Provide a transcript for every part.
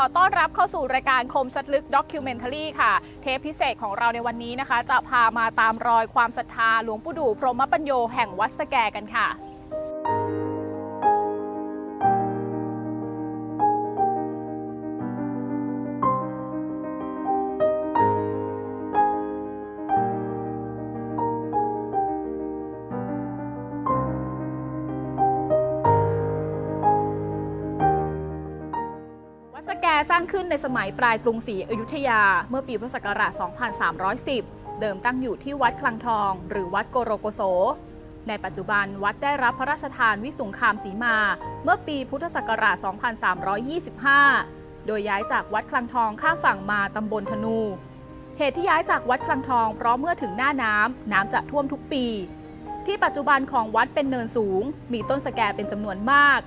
ขอต้อนรับเข้าสู่รายการคมชัดลึกด็อกิวเมนท r รีค่ะ เทปพิเศษของเราในวันนี้นะคะ จะพามาตามรอยความศรัทธาหลวงปู่ดูพรหมปัญโยแห่งวัดสแกกันค่ะ สแกสร้างขึ้นในสมัยปลายกรุงศรีอยุธยา เมื่อปีพุทธศักราช 2310 เดิมตั้งอยู่ที่วัดคลังทอง หรือวัดโกโรโกโส ในปัจจุบันวัดได้รับพระราชทานวิสุงคามสีมา เมื่อปีพุทธศักราช 2325 โดยย้ายจากวัดคลังทองข้ามฝั่งมาตำบลธนู เหตุที่ย้ายจากวัดคลังทองเพราะเมื่อถึงหน้าน้ำน้ำจะท่วมทุกปี ที่ปัจจุบันของวัดเป็นเนินสูง มีต้นสแกเป็นจำนวนมาก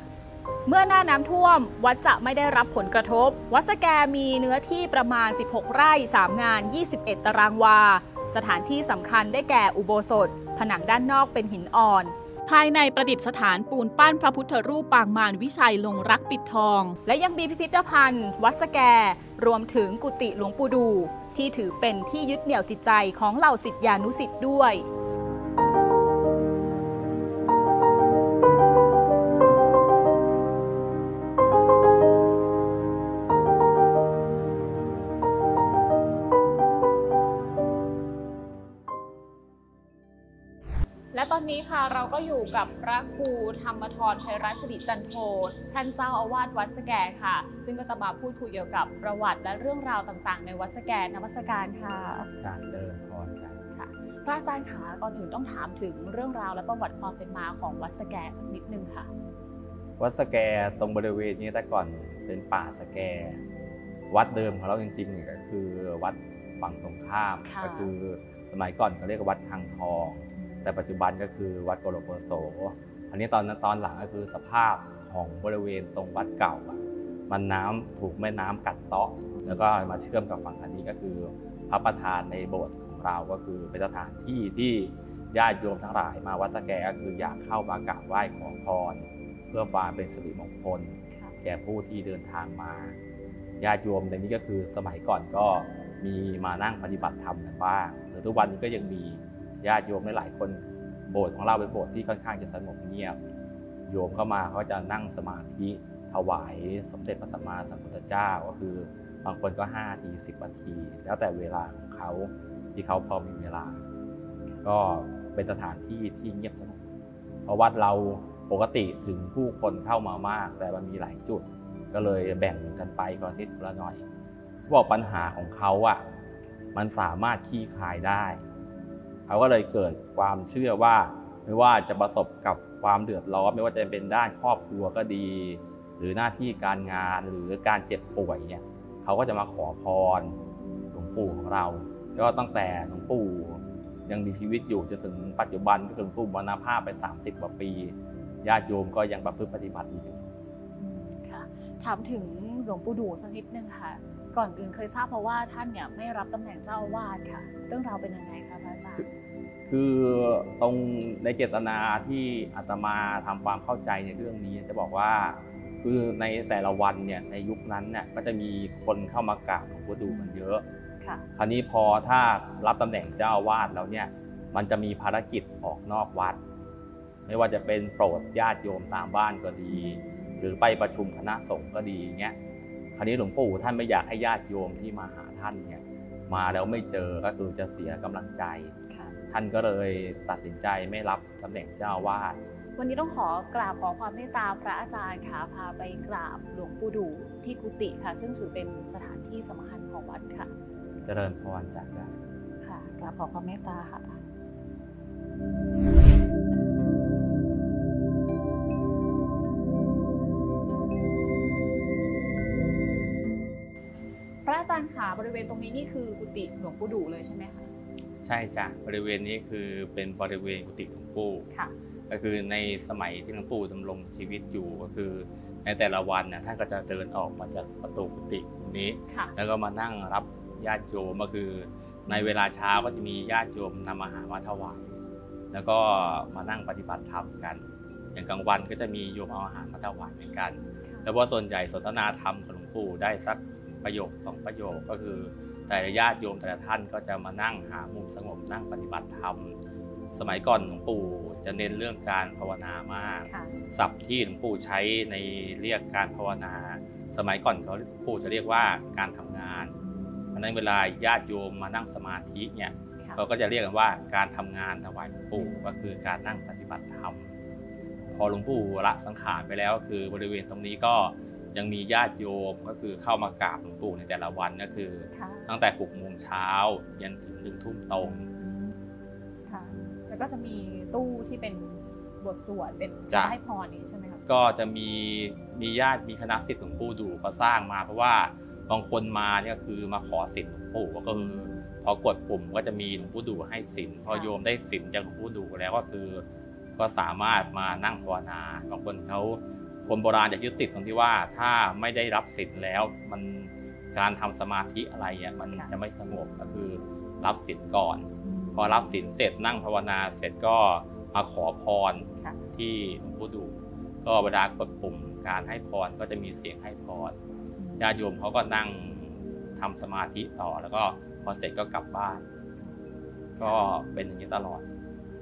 เมื่อหน้าน้ำท่วมวัดจะไม่ได้รับผลกระทบ วัดสแกมีเนื้อที่ประมาณ 16 ไร่ 3 งาน 21 ตารางวา สถานที่สำคัญได้แก่อุโบสถ ผนังด้านนอกเป็นหินอ่อน ภายในประดิษฐานปูนปั้นพระพุทธรูปปางมารวิชัยลงรักปิดทอง และยังมีพิพิธภัณฑ์ วัดสแก รวมถึงกุฏิหลวงปู่ดู ที่ถือเป็นที่ยึดเหนี่ยวจิตใจของเหล่าศิษยานุศิษย์ด้วย เราก็อยู่กับพระครูธรรมทรไพรัตน์สิริจันโทท่านเจ้าอาวาสวัดสแกค่ะ ซึ่งก็จะมาพูดคุยเกี่ยวกับประวัติและเรื่องราวต่างๆ ในวัดสแกนมัสการค่ะจากเดิมพรจากค่ะ พระอาจารย์คะก่อนอื่นต้องถามถึงเรื่องราวและประวัติความเป็นมาของวัดสแกสักนิดนึงค่ะ วัดสแกตรงบริเวณนี้แต่ก่อนเป็นป่าสแก วัดเดิมของเราจริงๆเนี่ยก็คือวัดฝั่งตรงข้ามค่ะก็คือสมัยก่อนเขาเรียกว่าวัดทางทอง แต่ปัจจุบันก็คือวัดโกโลโกโสอันนี้ตอนนั้นตอนหลังก็คือสภาพของบริเวณตรงวัดเก่าอะมันน้ำถูกแม่น้ำกัดเซาะแล้วก็มาเชื่อมกับฝั่งอันนี้ก็คือ พระประธานในโบสถ์ของเราก็คือเป็นสถานที่ที่ญาติโยมทั้งหลายมาวัดสแกก็คืออยากเข้ามากราบไหว้ขอพร เพื่อความเป็นสิริมงคล แก่ผู้ที่เดินทางมาญาติโยมในนี้ก็คือสมัยก่อนก็มีมานั่งปฏิบัติธรรมกันบ้างหรือทุกวันนี้ก็ยังมี ญาติโยมหลายคนโบสถ์ของเราเป็นโบสถ์ที่ค่อนข้างจะสงบเงียบ โยมเข้ามาเขาจะนั่งสมาธิถวายสมเด็จพระสัมมาสัมพุทธเจ้าก็คือบางคนก็5ที10นาที แล้วแต่เวลาของเขาที่เขาพอมีเวลา ก็เป็นสถานที่ที่เงียบสงบเพราะวัดเราปกติถึงผู้คนเข้ามามาก แต่มันมีหลายจุด ก็เลยแบ่งกันไปคนละนิดละหน่อยบอกปัญหาของเขาอะมันสามารถขี้คายได้ เขาก็เลยเกิดความเชื่อว่าไม่ว่าจะประสบกับความเดือดร้อนไม่ว่าจะเป็นด้านครอบครัวก็ดี หรือหน้าที่การงานหรือการเจ็บป่วยเนี่ยเขาก็จะมาขอพรหลวงปู่ของเรา ก็ตั้งแต่หลวงปู่ยังมีชีวิตอยู่จนถึงปัจจุบันก็ถึงปู่มรณภาพไป 30กว่าปีญาติโยมก็ยังประพฤติปฏิบัติอยู่ค่ะถามถึงหลวงปู่ดูสักนิดนึงค่ะ ก่อนอื่นเคยทราบเพราะว่าท่านเนี่ยไม่รับตำแหน่งเจ้าอาวาสค่ะ เรื่องราวเป็นยังไง จารย์ คือตรงในเจตนาที่อาตมาทำความเข้าใจในเรื่องนี้จะบอกว่าคือในแต่ละวันเนี่ยในยุคนั้นเนี่ยก็จะมีคนเข้ามากราบหลวงปู่ดูกันเยอะค่ะคราวนี้พอถ้ารับตำแหน่งเจ้าอาวาสแล้วเนี่ยมันจะมีภารกิจออกนอกวัด ไม่ว่าจะเป็นโปรดญาติโยมตามบ้านก็ดี หรือไปประชุมคณะสงฆ์ก็ดีเงี้ยคราวนี้หลวงปู่ท่านไม่อยากให้ญาติโยมที่มาหาท่านเนี่ย มาแล้วไม่เจอก็คือจะเสียกำลังใจค่ะท่านก็เลยตัดสินใจไม่รับตำแหน่งเจ้าอาวาสวันนี้ต้องขอกราบขอความเมตตาพระอาจารย์ค่ะพาไปกราบหลวงปู่ดูที่กุฏิค่ะ ซึ่งถือเป็นสถานที่สำคัญของวัดค่ะ เจริญพรจากกันค่ะกราบขอความเมตตาค่ะ จารย์ค่ะบริเวณตรงนี้นี่คือกุฏิหลวงปู่ดูเลยใช่ไหมคะใช่จ้ะบริเวณนี้คือเป็นบริเวณกุฏิหลวงปู่ค่ะ ก็คือในสมัยที่หลวงปู่ดำรงชีวิตอยู่ก็คือ ในแต่ละวันนะท่านก็จะเดินออกมาจากประตูกุฏิตรงนี้ ค่ะ แล้วก็มานั่งรับญาติโยมก็คือ ในเวลาเช้าก็จะมีญาติโยมนำอาหารมาถวายแล้วก็มานั่งปฏิบัติธรรมกัน อย่างกลางวันก็จะมีโยมเอาอาหารมาถวายเหมือนกัน แล้วว่าส่วนใหญ่สนทนาธรรมกับหลวงปู่ได้สัก ประโยคสองประโยคก็คือ แต่ละญาติโยมแต่ละท่านก็จะมานั่งหามุมสงบนั่งปฏิบัติธรรม สมัยก่อนหลวงปู่จะเน้นเรื่องการภาวนามากค่ะศัพท์ที่หลวงปู่ใช้ในเรียกการภาวนา สมัยก่อนเขาหลวงปู่จะเรียกว่าการทำงานเพราะฉะนั้นเวลาญาติโยมมานั่งสมาธิเนี่ยค่ะเขาก็จะเรียกกันว่าการทำงานถวายหลวงปู่ก็คือการนั่งปฏิบัติธรรมพอหลวงปู่ละสังขารไปแล้วก็คือบริเวณตรงนี้ก็ ยังมีญาติโยมก็คือเข้ามากราบหลวงปู่ในแต่ละวันก็คือ ค่ะตั้งแต่หกโมงเช้ายันถึงหนึ่งทุ่มตรง ค่ะ แล้วก็จะมีตู้ที่เป็นบทสวดเป็นจ้ะ ให้พรนี้ใช่ไหมครับก็จะมีมีญาติมีคณะสิทธิ์หลวงปู่ดูก็สร้างมา เพราะว่าบางคนมาเนี่ยคือมาขอสิทธิ์หลวงปู่ก็คือพอกดปุ่มก็จะมีหลวงปู่ดูให้สินพอค่ะโยมได้สินจากหลวงปู่ดูแล้วก็คือ ก็สามารถมานั่งภาวนาบางคนเขา คนโบราณจะยึดติดตรงที่ว่าถ้าไม่ได้รับสินแล้วมันการทำสมาธิอะไรอะมันจะไม่สงบก็คือรับสินก่อน พอรับสินเสร็จนั่งภาวนาเสร็จก็มาขอพรค่ะที่หลวงปู่ดู ก็เวลากดปุ่มการให้พรก็จะมีเสียงให้พรญาติโยมเขาก็นั่งทำสมาธิต่อแล้วก็พอเสร็จก็กลับบ้าน ก็เป็นอย่างนี้ตลอด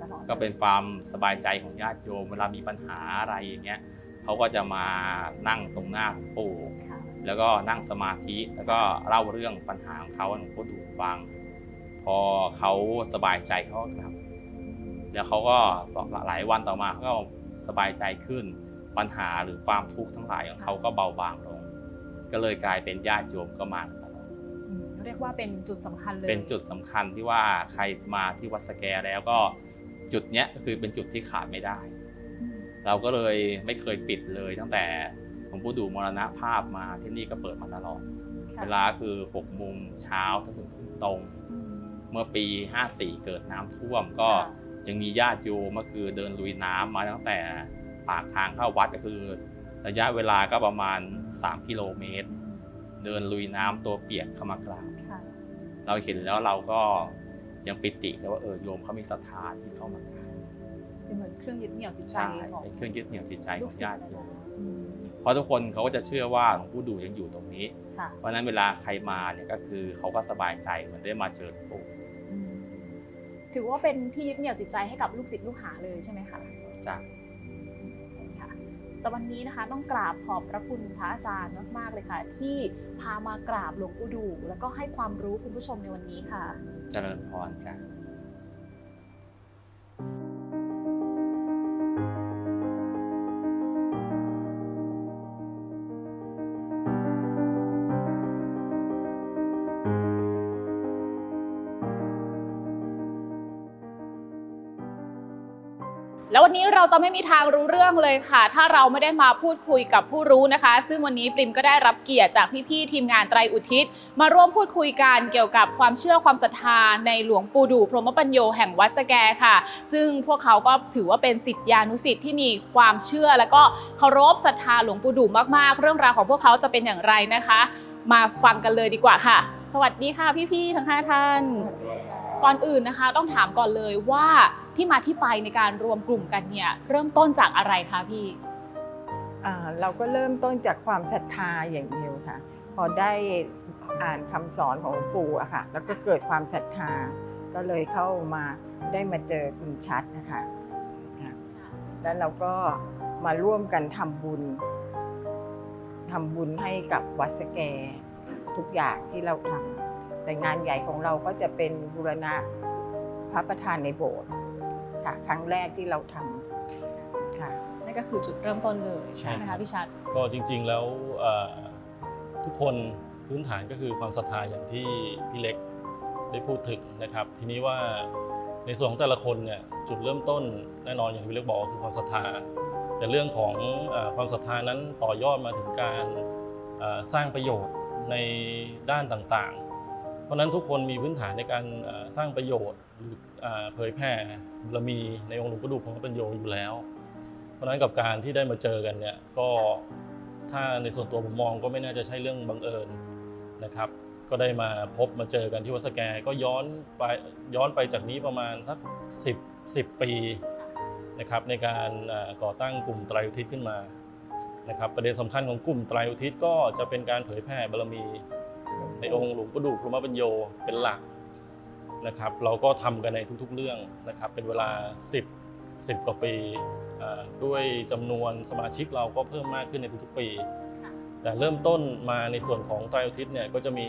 ตลอด ก็เป็นความสบายใจของญาติโยม เวลามีปัญหาอะไรอย่างเงี้ย เขาก็จะมานั่งตรงหน้าหลวงปู่ค่ะแล้วก็นั่งสมาธิแล้วก็เล่าเรื่องปัญหาของเขาให้หลวงปู่ดูฟัง พอเขาสบายใจเขาก็กลับ แล้วเขาก็สอบหลายวันต่อมาเขาก็สบายใจขึ้นปัญหาหรือความทุกข์ทั้งหลายของเขาก็เบาบางลง ก็เลยกลายเป็นญาติโยมก็มากันตลอดอืมเรียกว่าเป็นจุดสำคัญเลยเป็นจุดสำคัญที่ว่าใครมาที่วัดสแกแล้วก็จุดเนี้ยก็คือเป็นจุดที่ขาดไม่ได้อืม เราก็เลยไม่เคยปิดเลยตั้งแต่หลวงปู่ดูมรณภาพมาที่นี่ก็เปิดมาตลอดค่ะเวลาคือ6โมงเช้าถึงถึงทุ่มตรงอืมเมื่อปี 54 เกิดน้ำท่วมก็ค่ะยังมีญาติโยมก็คือเดินลุยน้ำมาตั้งแต่ปากทางเข้าวัดก็คือ ระยะเวลาก็ประมาณ 3 กิโลเมตร เดินลุยน้ำตัวเปียกเข้ามากราบค่ะเราเห็นแล้วเราก็ยังปิติเลยว่าเออโยมเขามีศรัทธาที่เข้ามากราบ เป็นเหมือนเครื่องยึดเหนี่ยวจิตใจใช่ของเป็นเครื่องยึดเหนี่ยวจิตใจขลูอกงศิษญาย์ตินะโยมอืมเพราะทุกคนเขาก็จะเชื่อว่าหลวงปู่ดูยังอยู่ตรงนี้ ค่ะเพราะฉะนั้นเวลาใครมาเนี่ยก็คือเขาก็สบายใจเหมือนได้มาเจอหลวงปู่อืมถือว่าเป็นที่ยึดเหนี่ยวจิตใจให้กับลูกศิษย์ลูกหาเลยใช่ไหมคะ จ้ะ ค่ะสำหรับวันนี้นะคะต้องกราบขอบพระคุณพระอาจารย์มากๆเลยค่ะ ที่พามากราบหลวงปู่ดู แล้วก็ให้ความรู้คุณผู้ชมในวันนี้ค่ะ เจริญพรจ้ะ วันนี้เราจะไม่มีทางรู้เรื่องเลยค่ะ ถ้าเราไม่ได้มาพูดคุยกับผู้รู้นะคะ ซึ่งวันนี้ปริมก็ได้รับเกียรติจากพี่ๆทีมงานไตรอุทิศ มาร่วมพูดคุยกันเกี่ยวกับความเชื่อความศรัทธาในหลวงปู่ดูพรหมปัญโยแห่งวัดสแกค่ะ ซึ่งพวกเขาก็ถือว่าเป็นศิษยานุศิษย์ที่มีความเชื่อ และก็เคารพศรัทธาหลวงปู่ดูมากๆ เรื่องราวของพวกเขาจะเป็นอย่างไรนะคะ มาฟังกันเลยดีกว่าค่ะ สวัสดีค่ะพี่ๆทั้งห้าท่าน ก่อนอื่นนะคะ ต้องถามก่อนเลยว่าที่มาที่ไปในการรวมกลุ่มกันเนี่ยเริ่มต้นจากอะไรคะพี่อ่าเราก็เริ่มต้นจากความศรัทธาอย่างเดียวค่ะ พอได้อ่านคำสอนของหลวงปู่อะค่ะ แล้วก็เกิดความศรัทธาก็เลยเข้ามาได้มาเจอคุณชัดนะคะแล้วเราก็มาร่วมกันทำบุญทำบุญให้กับวัดสแก ทุกอย่างที่เราทำ แต่งานใหญ่ของเราก็จะเป็นบูรณะพระประธานในโบสถ์ค่ะครั้งแรกที่เราทำค่ะ นั่นก็คือจุดเริ่มต้นเลยใช่ใช่ไหมคะพี่ชัด ก็จริงๆแล้วเอ่อทุกคนพื้นฐานก็คือความศรัทธาอย่างที่พี่เล็กได้พูดถึงนะครับ ทีนี้ว่าในส่วนของแต่ละคนเนี่ยจุดเริ่มต้นแน่นอนอย่างที่พี่เล็กบอกก็คือความศรัทธา แต่เรื่องของเออความศรัทธานั้นต่อยอดมาถึงการเอ่อสร้างประโยชน์ในด้านต่างๆ เพราะนั้นทุกคนมีพื้นฐานในการสร้างประโยชน์หรือเผยแผ่บารมีในองค์หลวงปู่ดูพรหมปัญโยอยู่แล้ว เพราะนั้นกับการที่ได้มาเจอกันเนี่ยก็ถ้าในส่วนตัวผมมองก็ไม่น่าจะใช่เรื่องบังเอิญนะครับ ก็ได้มาพบมาเจอกันที่วัดสแกก็ย้อนไปย้อนไปจากนี้ประมาณสัก 10 10 ปีนะครับในการก่อตั้งกลุ่มไตรอุทิศขึ้นมานะครับประเด็นสำคัญของกลุ่มไตรอุทิศก็จะเป็นการเผยแผ่บารมี ในองค์หลวงปู่ดูพรหมปัญโยเป็นหลักนะครับ เราก็ทำกันในทุกๆเรื่องนะครับ เป็นเวลา 10 10กว่าปีด้วยจำนวนสมาชิกเราก็เพิ่มมากขึ้นในทุกๆปี แต่เริ่มต้นมาในส่วนของไตรอุทิศเนี่ยก็จะมี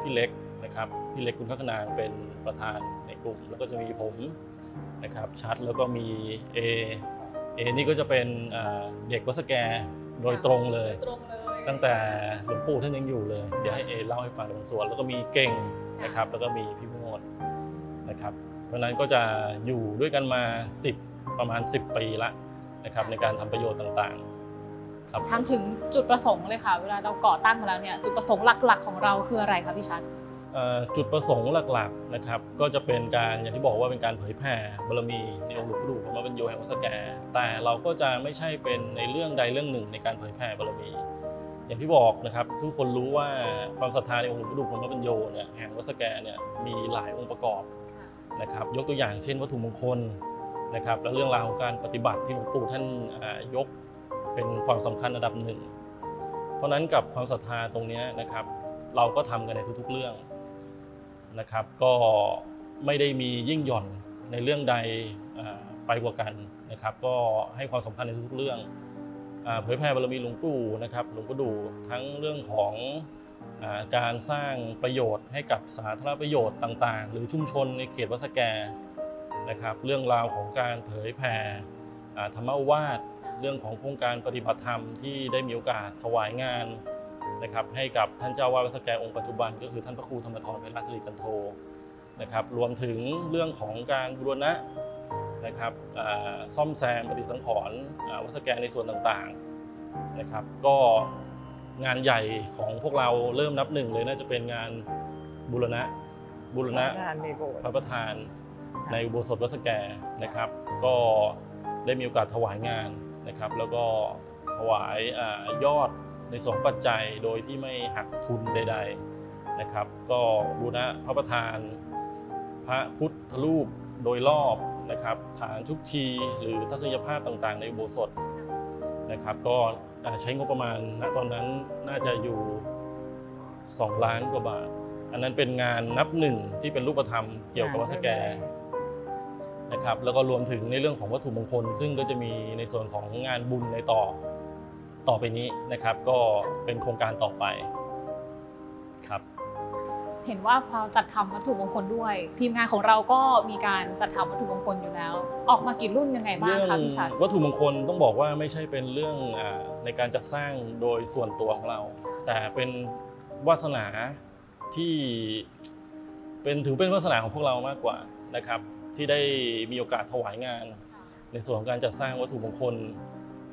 พี่เล็กนะครับพี่เล็กคุณพัฒนางเป็นประธานในกลุ่ม แล้วก็จะมีผมนะครับชัดแล้วก็มีเอเอนี่ก็จะเป็นเด็กวัสแกโดยตรงเลย ตรงเลยตั้งแต่หลวงปู่ท่านยังอยู่เลย เดี๋ยวให้เอเล่าให้ฟังในบางส่วน แล้วก็มีเก่งนะครับ แล้วก็มีพี่โมดนะครับเพราะฉะนั้นก็จะอยู่ด้วยกันมา 10 ประมาณ 10 ปีละนะครับในการทำประโยชน์ต่างๆครับถามถึงจุดประสงค์เลยค่ะ เวลาเราก่อตั้งมาแล้วเนี่ยจุดประสงค์หลักๆ ของเราคืออะไรคะพี่ชัดเอ่อจุดประสงค์หลักๆนะครับ ก็จะเป็นการอย่างที่บอกว่าเป็นการเผยแผ่บารมีในองค์หลวงปู่ดูพระมาเป็นโยแห่งวัดสแกแต่เราก็จะไม่ใช่เป็นในเรื่องใดเรื่องหนึ่งในการเผยแผ่บารมี อย่างที่บอกนะครับทุกคนรู้ว่าความศรัทธาในองค์หลวงปู่ดูพระมาเป็นโยเนี่ยแห่งวัดสแกเนี่ยมีหลายองค์ประกอบนะครับ ยกตัวอย่างเช่นวัตถุมงคลนะครับ และเรื่องราวของการปฏิบัติที่หลวงปู่ท่านอ่ายกเป็นความสำคัญระดับหนึ่ง เพราะฉะนั้นกับความศรัทธาตรงเนี้ยนะครับ เราก็ทำกันในทุกๆเรื่องนะครับ ก็ไม่ได้มียิ่งหย่อนในเรื่องใดอ่าไปกว่ากันนะครับ ก็ให้ความสำคัญในทุกๆเรื่องอา เผยแผ่บารมีหลวงปู่นะครับหลวงปู่ดูทั้งเรื่องของอการสร้างประโยชน์ให้กับสาธารณประโยชน์ต่างๆ หรือชุมชนในเขตวัดสแกนะครับเรื่องราวของการเผยแผ่ธรรมโอวาทเรื่องของโครงการปฏิบัติธรรมที่ได้มีโอกาสถวายงานนะครับให้กับท่านเจ้าวาดวัดสแกองค์ปัจจุบัน ก็คือท่านพระครูธรรมทรเพชรราชสิริจันโทนะครับรวมถึงเรื่องของการบูรณะ นะครับซ่อมแซมปฏิสังขรณ์วัสแกในส่วนต่างๆนะครับก็งานใหญ่ของพวกเราเริ่มนับหนึ่งเลยน่าจะเป็นงานบูรณะบูรณะพระประธานในอุโบสถวัดสแกนะครับ ก็ได้มีโอกาสถวายงานนะครับ แล้วก็ถวายอยอดในส่วนของปัจจัยโดยที่ไม่หักทุนใด ๆนะครับ ก็บูรณะพระประธาน พระพุทธรูปโดยรอบ นะครับฐานชุกชีหรือทัศนียภาพต่างๆ ในอุโบสถนะครับก็อ่าใช้งบประมาณณตอนนั้นน่าจะอยู่ 2 ล้านกว่าบาท อันนั้นเป็นงานนับหนึ่งที่เป็นรูปธรรมเกี่ยวกับวัดสแกนะครับแล้วก็รวมถึงในเรื่องของวัตถุมงคล ซึ่งก็จะมีในส่วนของงานบุญในต่อต่อไปนี้นะครับ ก็เป็นโครงการต่อไปครับ เห็นว่าพอจัดทำวัตถุมงคลด้วย ทีมงานของเราก็มีการจัดทำวัตถุมงคลอยู่แล้ว ออกมากี่รุ่นยังไงบ้างคะพี่ชัดวัตถุมงคลต้องบอกว่าไม่ใช่เป็นเรื่องอาในการจัดสร้างโดยส่วนตัวของเรา แต่เป็นวาสนาที่เป็นถือเป็นวาสนาของพวกเรามากกว่านะครับ ที่ได้มีโอกาสถวายงาน ในส่วนของการจัดสร้างวัตถุมงคล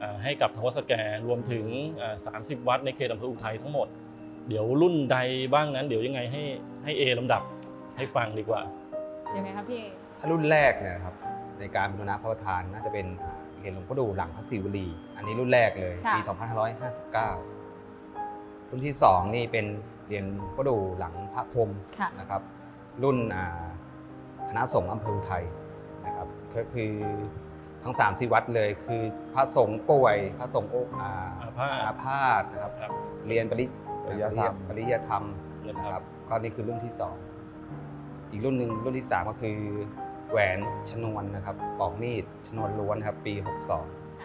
อ่าให้กับทางวัดสแกรวมถึงอ่า30 วัดในเขตอำเภออุทัยทั้งหมด เดี๋ยวรุ่นใดบ้างนั้น เดี๋ยวยังไงให้ให้เอลำดับให้ฟังดีกว่า ยังไงครับพี่เอถ้ารุ่นแรกเนี่ยนะครับในการบูรณะพระประธานน่าจะเป็นอ่าเหรียญหลวงพ่อดูหลังพระศิวลี อันนี้รุ่นแรกเลยปี 2559 รุ่นที่ 2 นี่เป็นเหรียญหลวงพ่อดูหลังพระพรหม ค่ะ นะครับรุ่นอ่าคณะสงฆ์อำเภออุทัยนะครับก็คือทั้ง3ามสี่วัดเลยคือพระสงฆ์ป่วยพระสงฆ์โออ่าอาพาธ อาพาธนะครับครับ เรียนปริ ปริยธรรมปริยธรรมนะนะคครัรับบก็นี่คือรุ่นที่ 2 อีกรุ่นหนึ่งรุ่นที่ 3 ก็คือ แหวนชนวนนะครับปอกมีดชนวนล้วนครับปี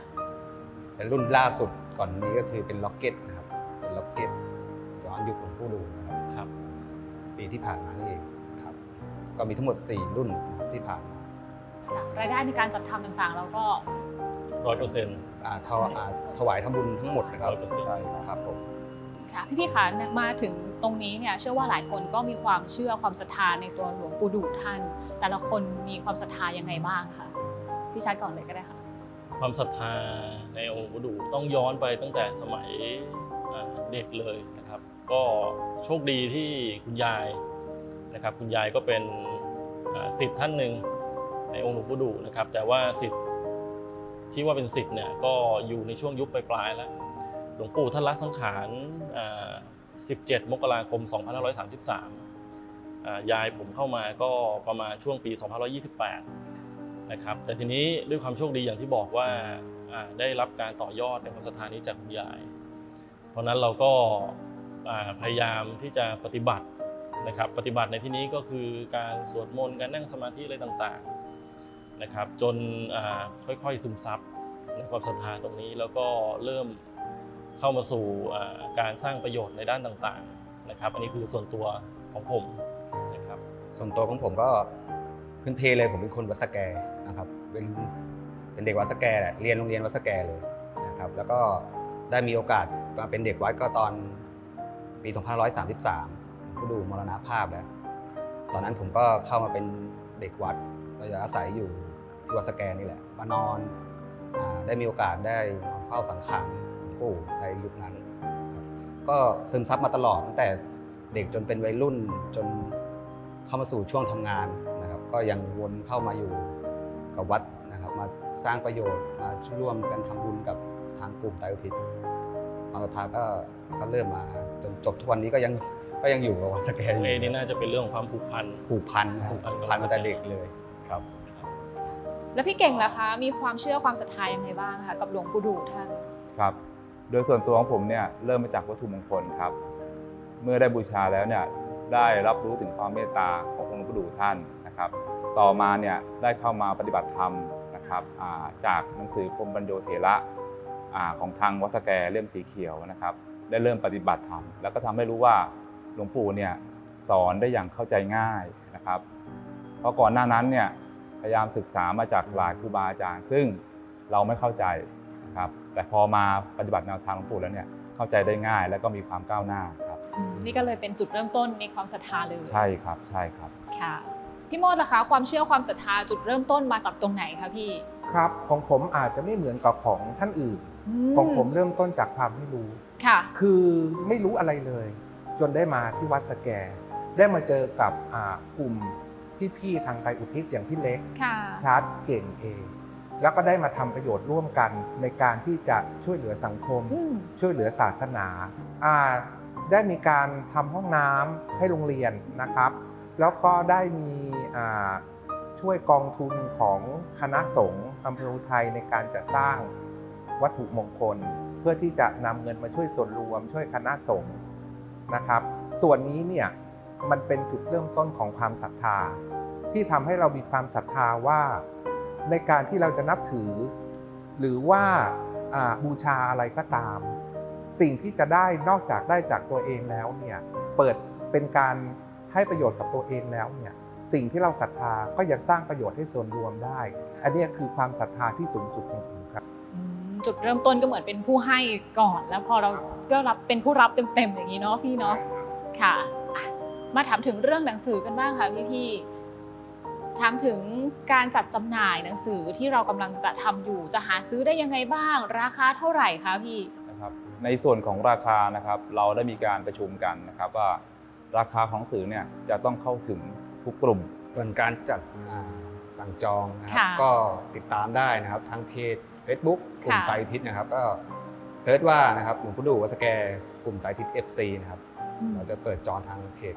62 และรุ่นล่าสุดก่อนนี้ก็คือเป็นล็อกเก็ตนะครับเป็นล็อกเก็ตย้อนยุคของผู้ดูนะครับครับปีที่ผ่านมานี่เองครับก็มีทั้งหมด 4 รุ่นนะครับที่ผ่านมารายได้ในการจัดทำต่างๆเราก็ร้อยเปอร์เซ็นต์อ่าถวอ่าถวายทำบุญทั้งหมดนะครับ100%ใช่ครับผม ค่ะพี่ๆคะมาถึงตรงนี้เนี่ยเชื่อว่าหลายคนก็มีความเชื่อความศรัทธาในตัวหลวงปู่ดูท่าน แต่ละคนมีความศรัทธายังไงบ้างคะพี่ชัดก่อนเลยก็ได้ค่ะ ความศรัทธาในองค์ปู่ดูต้องย้อนไปตั้งแต่สมัยเด็กเลยนะครับ ก็โชคดีที่คุณยายนะครับ คุณยายก็เป็นสิทธิ์ท่านหนึ่งในองค์หลวงปู่ดูนะครับ แต่ว่าสิทธิ์ที่ว่าเป็นสิทธิ์เนี่ยก็อยู่ในช่วงยุคปลายๆแล้ว หลวงปู่ท่านละสังขาร17 มกราคม 2533อ่ายายผมเข้ามาก็ประมาณช่วงปี 2528 นะครับ แต่ทีนี้ด้วยความโชคดีอย่างที่บอกว่าได้รับการต่อยอดในความศรัทธานี้จากคุณยาย เพราะนั้นเราก็พยายามที่จะปฏิบัตินะครับ ปฏิบัติในที่นี้ก็คือการสวดมนต์ การนั่งสมาธิอะไรต่างๆ นะครับ จนค่อยๆซึมซับในความศรัทธาตรงนี้แล้วก็เริ่ม เข้ามาสู่การสร้างประโยชน์ในด้านต่างๆนะครับ อันนี้คือส่วนตัวของผมนะครับ ส่วนตัวของผมก็พื้นเพเลยผมเป็นคนวัดสแกนะครับ เป็นเป็นเด็กวัดสแกแหละเรียนโรงเรียนวัดสแกเลยนะครับ แล้วก็ได้มีโอกาสมาเป็นเด็กวัดก็ตอนปี 2533ผู้ดูมรณภาพแล้วตอนนั้นผมก็เข้ามาเป็นเด็กวัดเราจะอาศัยอยู่ที่วัดสแกนี่แหละมานอนอได้มีโอกาสได้นอนเฝ้าสังขารหลวง ปู่ในยุคนั้นครับก็ซึมซับมาตลอดตั้งแต่เด็กจนเป็นวัยรุ่นจนเข้ามาสู่ช่วงทำงานนะครับ ก็ยังวนเข้ามาอยู่กับวัดนะครับ มาสร้างประโยชน์มาร่วมกันทำบุญกับทางกลุ่มไตรอุทิศมาสุดท้ายก็ก็เริ่มมาจนจบทุกวันนี้ก็ยังก็ยังอยู่กับวัดสแกนอเอยู่นี่น่าจะเป็นเรื่องของความผูกพันผูกพันนะคผูรับกพันกับพันมาแต่เด็กเลยครับ แล้วพี่เก่งล่ะคะ มีความเชื่อความศรัทธายังไงบ้างคะกับหลวงปู่ดูท่านครับ โดยส่วนตัวของผมเนี่ยเริ่มมาจากวัตถุมงคลครับ เมื่อได้บูชาแล้วเนี่ยได้รับรู้ถึงความเมตตาขององค์หลวงปู่ดูท่านนะครับ ต่อมาเนี่ยได้เข้ามาปฏิบัติธรรมนะครับาจากหนังสือพรมบรรโยเถระอของทางวัดสแกเล่มสีเขียวนะครับ ได้เริ่มปฏิบัติธรรมแล้วก็ทำให้รู้ว่าหลวงปู่เนี่ยสอนได้อย่างเข้าใจง่ายนะครับ เพราะก่อนหน้านั้นเนี่ยพยายามศึกษามาจากหลายครูบาอาจารย์ ซึ่งเราไม่เข้าใจนะครับ แต่พอมาปฏิบัติแนวทางหลวงปู่แล้วเนี่ยเข้าใจได้ง่ายและก็มีความก้าวหน้าครับ นี่ก็เลยเป็นจุดเริ่มต้นในความศรัทธาเลยใช่ครับใช่ครับค่ะพี่โมดล่ะคะความเชื่อความศรัทธาจุดเริ่มต้นมาจากตรงไหนคะพี่ครับของผมอาจจะไม่เหมือนกับของท่านอื่น ของผมเริ่มต้นจากความไม่รู้ค่ะ คือไม่รู้อะไรเลย จนได้มาที่วัดสแก ได้มาเจอกับอ่ากลุ่มพี่ๆทางไทยอุทิศอย่างพี่เล็กค่ะชาร์จเก่งเอง แล้วก็ได้มาทำประโยชน์ร่วมกันในการที่จะช่วยเหลือสังคมอืมช่วยเหลือศาสนาอ่าได้มีการทำห้องน้ำให้โรงเรียนนะครับ แล้วก็ได้มีอ่าช่วยกองทุนของคณะสงฆ์อำเภออุทัยในการจะสร้างวัตถุมงคล เพื่อที่จะนำเงินมาช่วยส่วนรวม ช่วยคณะสงฆ์นะครับ ส่วนนี้เนี่ยมันเป็นจุดเริ่มต้นของความศรัทธา ที่ทำให้เรามีความศรัทธาว่า ในการที่เราจะนับถือ หรือว่าบูชาอะไรก็ตาม สิ่งที่จะได้นอกจากได้จากตัวเองแล้วเนี่ยเปิดเป็นการให้ประโยชน์กับตัวเองแล้วเนี่ยสิ่งที่เราศรัทธาก็ยังสร้างประโยชน์ให้ส่วนรวมได้ อันนี้คือความศรัทธาที่สูงสุดของผมครับจุดเริ่มต้นก็เหมือนเป็นผู้ให้ก่อน แล้วพอเราก็รับเป็นผู้รับเต็มๆอย่างนี้เนาะพี่เนาะค่ะ มาถามถึงเรื่องหนังสือกันบ้างค่ะพี่พี่ ถามถึงการจัดจำหน่ายหนังสือที่เรากำลังจะทำอยู่ จะหาซื้อได้ยังไงบ้าง ราคาเท่าไหร่คะพี่ นะครับในส่วนของราคานะครับเราได้มีการประชุมกันนะครับว่า ราคาของหนังสือเนี่ยจะต้องเข้าถึงทุกกลุ่ม ส่วนการจัดอ่าสั่งจองนะครับค่ะก็ติดตามได้นะครับทางเพจ Facebook กลุ่มค่ะ ไตรทิศนะครับ ก็เซิร์ชว่านะครับหลวงปู่ดูวัดสแกกลุ่มไตรทิศ FC นะครับ อืมเราจะเปิดจองทางเพจ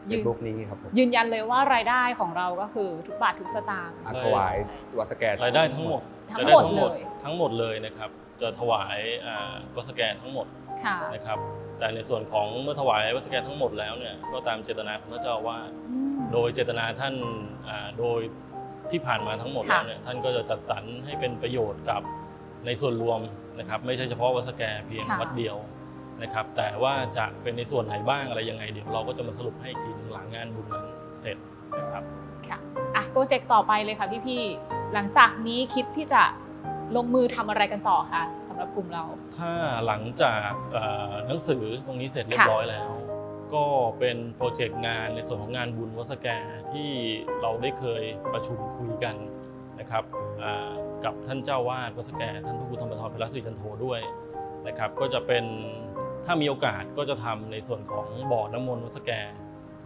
ค่ะเฟยืซนบุ๊กนี้ครับผมยืนยันเลยว่ารายได้ของเราก็คือทุกบาททุกสตางค์ อ่าถวายวัดสแกรายได้ทั้งหมดทั้งหมดรายไเลย ทั้งหมดเลยนะครับ จะถวายอ่าวัดสแกนทั้งหมดค่ะนะครับ แต่ในส่วนของเมื่อถวายวัดสแกนทั้งหมดแล้วเนี่ยก็ตามเจตนาของพระเจ้าอาวาสอืม โดยเจตนาท่านอ่าโดยที่ผ่านมาทั้งหมดค่ะ แล้วเนี่ยท่านก็จะจัดสรรให้เป็นประโยชน์กับในส่วนรวมนะครับ ไม่ใช่เฉพาะวัดสแกเพียงค่ะวัดเดียว นะครับ แต่ว่าจะเป็นในส่วนไหนบ้างอะไรยังไง เดี๋ยวเราก็จะมาสรุปให้อีกทีหนึงหลังงานบุญนั้นเสร็จนะครับ ค่ะอะโปรเจกต์ต่อไปเลยค่ะพี่ๆหลังจากนี้คิดที่จะลงมือทำอะไรกันต่อคะสำหรับกลุ่มเรา ถ้าหลังจากเอ่อหนังสือตรงนี้เสร็จเรียบร้อยแล้ว ก็เป็นโปรเจกต์งานในส่วนของงานบุญวัดสแกที่เราได้เคยประชุมคุยกันนะครับอ่ากับท่านเจ้าวาดวัดสแกท่านพระครูธรรมทรเพลสิริจันโทด้วยนะครับ ก็จะเป็น ถ้ามีโอกาสก็จะทำในส่วนของบ่อน้ำมนต์วัดสแก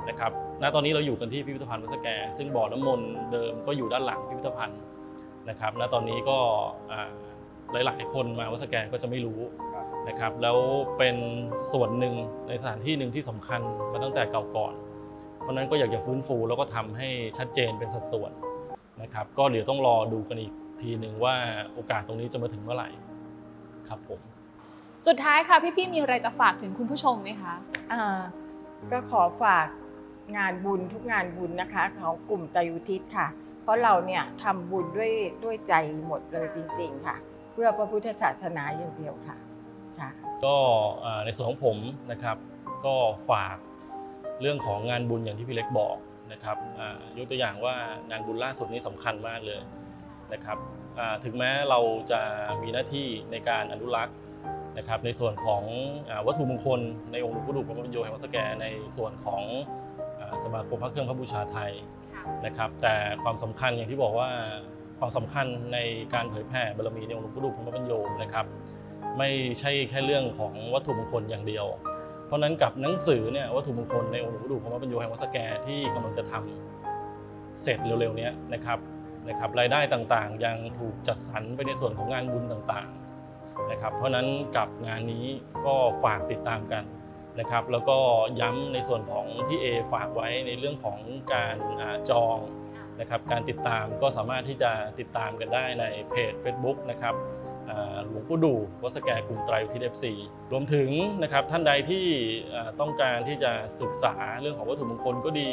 นะครับณตอนนี้เราอยู่กันที่พิพิธภัณฑ์วัดสแก ซึ่งบ่อน้ำมนต์เดิมก็อยู่ด้านหลังพิพิธภัณฑ์นะครับณตอนนี้ก็อ่าหลาย ๆ คนมาวัดสแกก็จะไม่รู้นะครับแล้วเป็นส่วนหนึ่งในสถานที่หนึ่งที่สำคัญมาตั้งแต่เก่าก่อน เพราะฉะนั้นก็อยากจะฟื้นฟูแล้วก็ทำให้ชัดเจนเป็นสัดส่วนนะครับก็เดี๋ยวต้องรอดูกันอีกทีหนึ่งว่าโอกาสตรงนี้จะมาถึงเมื่อไหร่ครับผม สุดท้ายค่ะพี่ๆมีอะไรจะฝากถึงคุณผู้ชมไหมคะอ่าก็ขอฝากงานบุญทุกงานบุญนะคะของกลุ่มไตรอุทิศค่ะ เพราะเราเนี่ยทำบุญด้วยด้วยใจหมดเลยจริง ๆ ค่ะ เพื่อพระพุทธศาสนาอย่างเดียวค่ะค่ะ ก็อ่าในส่วนของผมนะครับ ก็ฝากเรื่องของงานบุญอย่างที่พี่เล็กบอกนะครับอ่ายกตัวอย่างว่างานบุญล่าสุดนี้สำคัญมากเลยนะครับอ่าถึงแม้เราจะมีหน้าที่ในการอนุรักษ์ นะครับในส่วนของอาวัตถุมงคลในองค์หลวงปู่ดูพระบรมโยแห่งวัดสแกในส่วนของอาสมาคมพระเครื่องพระบูชาไทยนะครับ แต่ความสำคัญอย่างที่บอกว่าความสำคัญในการเผยแผ่บารมีในองค์หลวงปู่ดูพระบรมโยนะครับ ไม่ใช่แค่เรื่องของวัตถุมงคลอย่างเดียว เพราะฉะนั้นกับหนังสือเนี่ยวัตถุมงคลในองค์หลวงปู่ดูพระบรมโยแห่งวัดสแกที่กำลังจะทำเสร็จเร็วๆเนี้ยนะครับนะครับรายได้ต่างๆ ยังถูกจัดสรรไปในส่วนของงานบุญต่างๆ นะครับ เพราะนั้นกับงานนี้ก็ฝากติดตามกันนะครับ แล้วก็ย้ำในส่วนของที่เอฝากไว้ในเรื่องของการอจองนะครับ การติดตามก็สามารถที่จะติดตามกันได้ในเพจ Facebook นะครับหลวงปู่ดูวัสแกกลุ่มไตรอุทิศเอฟซีรวมถึงนะครับท่านใดที่ต้องการที่จะศึกษาเรื่องของวัตถุมงคลก็ดี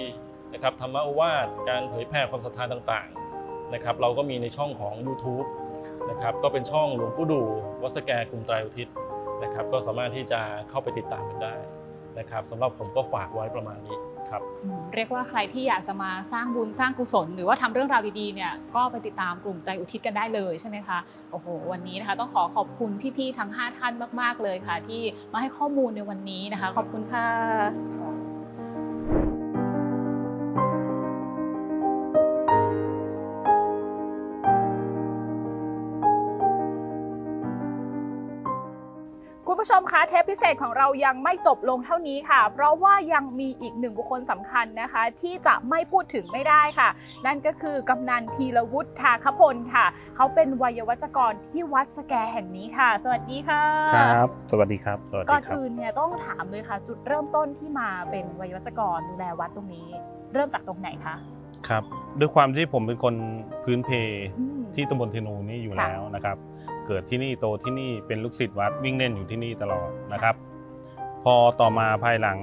นะครับธรรมโอวาทการเผยแผ่ความศรัทธาต่างๆนะครับเราก็มีในช่องของ YouTube นะครับก็เป็นช่องหลวงปู่ดูวัดสแกกลุ่มไตรอุทิศนะครับก็สามารถที่จะเข้าไปติดตามกันได้นะครับสำหรับผมก็ฝากไว้ประมาณนี้ครับเรียกว่าใครที่อยากจะมาสร้างบุญสร้างกุศล หรือว่าทำเรื่องราวดีๆเนี่ยก็ไปติดตามกลุ่มใจอุทิศกันได้เลยใช่ไหมคะโอ้โหวันนี้นะคะต้องขอขอบคุณพี่ๆทั้ง 5 ท่านมาก ๆเลยค่ะ ที่มาให้ข้อมูลในวันนี้นะคะ ขอบคุณค่ะ คุณผู้ชมคะเทปพิเศษของเรายังไม่จบลงเท่านี้ค่ะ เพราะว่ายังมีอีกหนึ่งบุคคลสำคัญนะคะ ที่จะไม่พูดถึงไม่ได้ค่ะ นั่นก็คือกำนันทีรวุฒิทาคพลค่ะ เขาเป็นวัยวัจกรที่วัดสแกแห่งนี้ค่ะ สวัสดีค่ะครับ สวัสดีครับสวัสดีก่อนครับอื่นเนี่ยต้องถามเลยค่ะ จุดเริ่มต้นที่มาเป็นวัยวัจกรดูแลวัดตรงนี้ เริ่มจากตรงไหนคะครับ ด้วยความที่ผมเป็นคนพื้นเพอืมที่ตำบลเทนูนี่อยู่ค่ะแล้วนะครับ เกิดที่นี่โตที่นี่เป็นลูกศิษย์วัดวิ่งเล่นอยู่ที่นี่ตลอดนะครับ พอต่อมาภายหลัง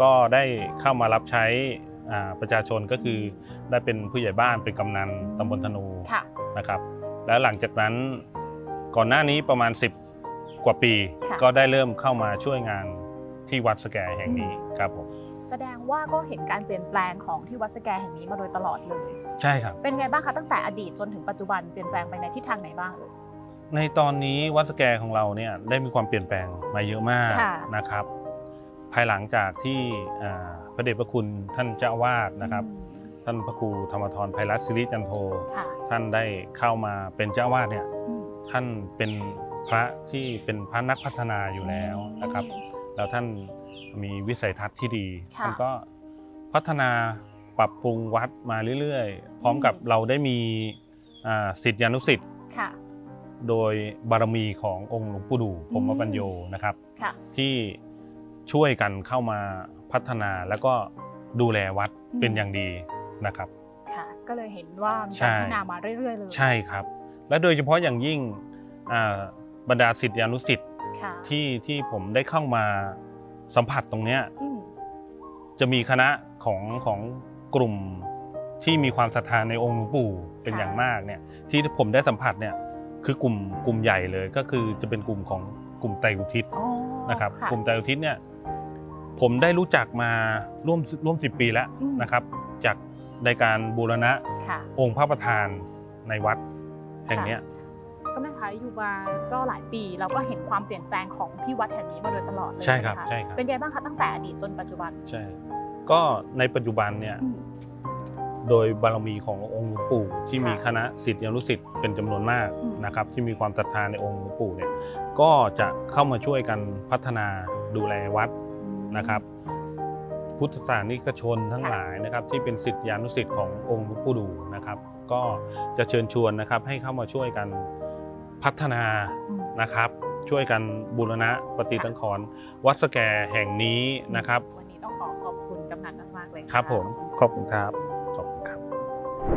ก็ได้เข้ามารับใช้อ่าประชาชนก็คือได้เป็นผู้ใหญ่บ้านเป็นกำนันตำบลธนูค่ะนะครับ แล้วหลังจากนั้นก่อนหน้านี้ประมาณ 10 กว่าปีค่ะก็ได้เริ่มเข้ามาช่วยงานที่วัดสแกแห่งนี้ครับผมแสดงว่าก็เห็นการเปลี่ยนแปลงของที่วัดสแกแห่งนี้มาโดยตลอดเลย ใช่ครับ เป็นไงบ้างคะตั้งแต่อดีตจนถึงปัจจุบันเปลี่ยนแปลงไปในทิศทางไหนบ้างเอ่ย ในตอนนี้วัดสแกของเราเนี่ยได้มีความเปลี่ยนแปลงมาเยอะมากค่ะนะครับ ภายหลังจากที่อ่าพระเดชพระคุณท่านเจ้าอาวาสนะครับ ท่านพระครูธรรมทรไพรัสศิริจันโทค่ะท่านได้เข้ามาเป็นเจ้าอาวาสเนี่ยอืมท่านเป็นพระที่เป็นพระนักพัฒนาอยู่แล้วนะครับ แล้วท่านมีวิสัยทัศน์ที่ดีค่ะท่านก็พัฒนาปรับปรุงวัดมาเรื่อยๆ พร้อมกับเราได้มีอ่าศิษยานุศิษย์ค่ะ โดยบารมีขององค์หลวงปู่ดูพรหมปัญโยนะครับค่ะที่ช่วยกันเข้ามาพัฒนาแล้วก็ดูแลวัดอืมเป็นอย่างดีนะครับค่ะก็เลยเห็นว่ามีใช่การพัฒนามาเรื่อยๆเลยใช่ครับ และโดยเฉพาะอย่างยิ่งอ่าบรรดาศิษยานุศิษย์ค่ะที่ที่ผมได้เข้ามาสัมผัสตรงเนี้ยอืมจะมีคณะของของกลุ่มที่มีความศรัทธาในองค์หลวงปู่เป็นอย่างมากเนี่ยที่ผมได้สัมผัสเนี่ย คือกลุ่มกลุ่มใหญ่เลยก็คือจะเป็นกลุ่มของกลุ่มไตรอุทิศอ๋อนะครับค่ะกลุ่มไตรอุทิศเนี่ยผมได้รู้จักมาร่วมร่วมสิปีแล้วอืมนะครับ จากในการบูรณะค่ะองค์พระประธานในวัดแห่งเนี้ยก็แม่คะอยู่มาก็หลายปีเราก็เห็นความเปลี่ยนแปลงของที่วัดแห่งนี้มาโดยตลอดเลยใช่ครับไหมะใช่ครับเป็นไงบ้างคะตั้งแต่อดีตจนปัจจุบันใช่ก็ในปัจจุบันเนี่ยอืม โดยบารมีขององค์หลวงปู่ที่มีค่ะคณะศิษยานุศิษย์เป็นจำนวนมากอืมนะครับ ที่มีความศรัทธาในองค์หลวงปู่เนี่ยก็จะเข้ามาช่วยกันพัฒนาดูแลวัดนะครับ พุทธศาสนิกชนทั้งหลายนะครับ ที่เป็นศิษยานุศิษย์ขององค์หลวงปู่ดูนะครับ ก็จะเชิญชวนนะครับให้เข้ามาช่วยกันพัฒนาอืมนะครับ ช่วยกันบูรณะปฏิสังขรณ์วัดสแกแห่งนี้นะครับ วันนี้ต้องขอขอบคุณกำนันมากๆเลยะครับผมขอบคุณครับขอบคุณครับ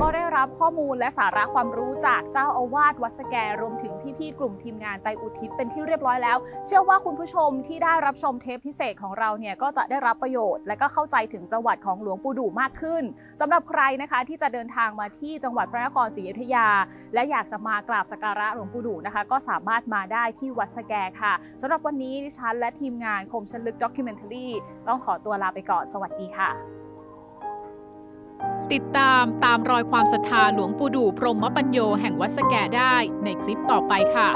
ก็ได้รับข้อมูลและสาระความรู้จากเจ้าอาวาสวัดสแกรวมถึงพี่ๆกลุ่มทีมงานไตอุทิศเป็นที่เรียบร้อยแล้ว เชื่อว่าคุณผู้ชมที่ได้รับชมเทปพิเศษของเราเนี่ยก็จะได้รับประโยชน์ และก็เข้าใจถึงประวัติของหลวงปู่ดูมากขึ้นสำหรับใครนะคะที่จะเดินทางมาที่จังหวัดพระนครศรีอยุธยา และอยากจะมากราบสักการะหลวงปู่ดูนะคะ ก็สามารถมาได้ที่วัดสแกค่ะสำหรับวันนี้ดิฉันและทีมงานคมชันลึกด็อกิเมนทารีต้องขอตัวลาไปก่อนสวัสดีค่ะ ติดตามตามรอยความศรัทธาหลวงปู่ดูพรหมปัญโยแห่งวัดสแกได้ในคลิปต่อไปค่ะ